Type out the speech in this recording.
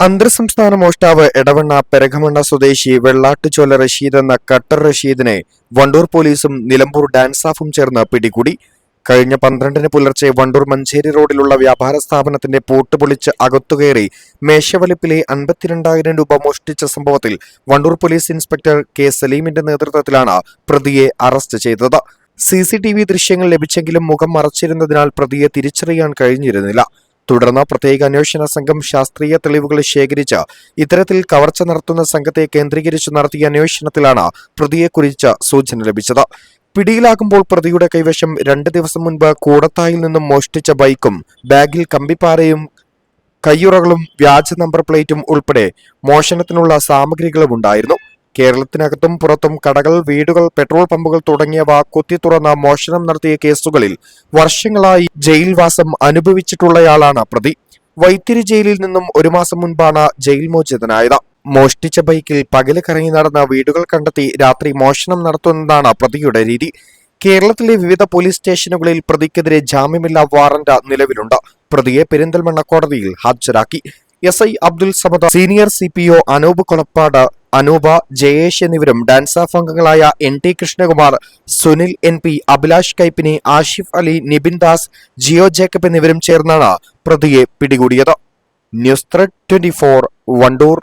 അന്തർസംസ്ഥാന മോഷ്ടാവ് എടവണ്ണ പെരകമണ്ണ സ്വദേശി വെള്ളാട്ടുചോല റഷീദ് എന്ന കട്ടർ റഷീദിനെ വണ്ടൂർ പോലീസും നിലമ്പൂർ ഡാൻസ് ഡാൻസാഫും ചേർന്ന് പിടികൂടി. കഴിഞ്ഞ പന്ത്രണ്ടിന് പുലർച്ചെ വണ്ടൂർ മഞ്ചേരി റോഡിലുള്ള വ്യാപാര സ്ഥാപനത്തിന്റെ പൂട്ട് പൊളിച്ച് അകത്തുകയറി മേശവലിപ്പിലെ അൻപത്തിരണ്ടായിരം രൂപ മോഷ്ടിച്ച സംഭവത്തിൽ വണ്ടൂർ പോലീസ് ഇൻസ്പെക്ടർ കെ സലീമിന്റെ നേതൃത്വത്തിലാണ് പ്രതിയെ അറസ്റ്റ് ചെയ്തത്. സി ദൃശ്യങ്ങൾ ലഭിച്ചെങ്കിലും മുഖം മറച്ചിരുന്നതിനാൽ പ്രതിയെ തിരിച്ചറിയാൻ കഴിഞ്ഞിരുന്നില്ല. തുടർന്ന് പ്രത്യേക അന്വേഷണ സംഘം ശാസ്ത്രീയ തെളിവുകൾ ശേഖരിച്ച് ഇത്തരത്തിൽ കവർച്ച നടത്തുന്ന സംഘത്തെ കേന്ദ്രീകരിച്ച് നടത്തിയ അന്വേഷണത്തിലാണ് പ്രതിയെക്കുറിച്ച് സൂചന ലഭിച്ചത്. പിടിയിലാകുമ്പോൾ പ്രതിയുടെ കൈവശം രണ്ട് ദിവസം മുൻപ് കൂടത്തായിൽ നിന്നും മോഷ്ടിച്ച ബൈക്കും ബാഗിൽ കമ്പിപ്പാറയും കയ്യുറകളും വ്യാജ നമ്പർ പ്ലേറ്റും ഉൾപ്പെടെ മോഷണത്തിനുള്ള സാമഗ്രികളും ഉണ്ടായിരുന്നു കേരളത്തിനകത്തും പുറത്തും കടകൾ വീടുകൾ പെട്രോൾ പമ്പുകൾ തുടങ്ങിയവ കുത്തിത്തുറന്ന മോഷണം നടത്തിയ കേസുകളിൽ വർഷങ്ങളായി ജയിൽവാസം അനുഭവിച്ചിട്ടുള്ളയാളാണ് പ്രതി. വൈത്തിരി ജയിലിൽ നിന്നും ഒരു മാസം മുൻപാണ് ജയിൽ മോചിതനായത്. മോഷ്ടിച്ച ബൈക്കിൽ പകൽ കറങ്ങി നടന്ന വീടുകൾ കണ്ടെത്തി രാത്രി മോഷണം നടത്തുന്നതാണ് പ്രതിയുടെ രീതി. കേരളത്തിലെ വിവിധ പോലീസ് സ്റ്റേഷനുകളിൽ പ്രതിക്കെതിരെ ജാമ്യമില്ലാ വാറന്റ് നിലവിലുണ്ട്. പ്രതിയെ പെരിന്തൽമണ്ണ കോടതിയിൽ ഹാജരാക്കി. S I Abdul Samad senior C P O Anoop Kolappad Anoop Jayesh എന്നിവരും ഡാൻസ് ഓഫ് അംഗങ്ങളായ N T Krishnakumar Sunil N P Abhilash Kaippini Ashif Ali Nibin Das Jio Jacob എന്നിവരും ചേർന്നാണ് പ്രതിയെ പിടികൂടിയത്. News thread twenty four Wandoor.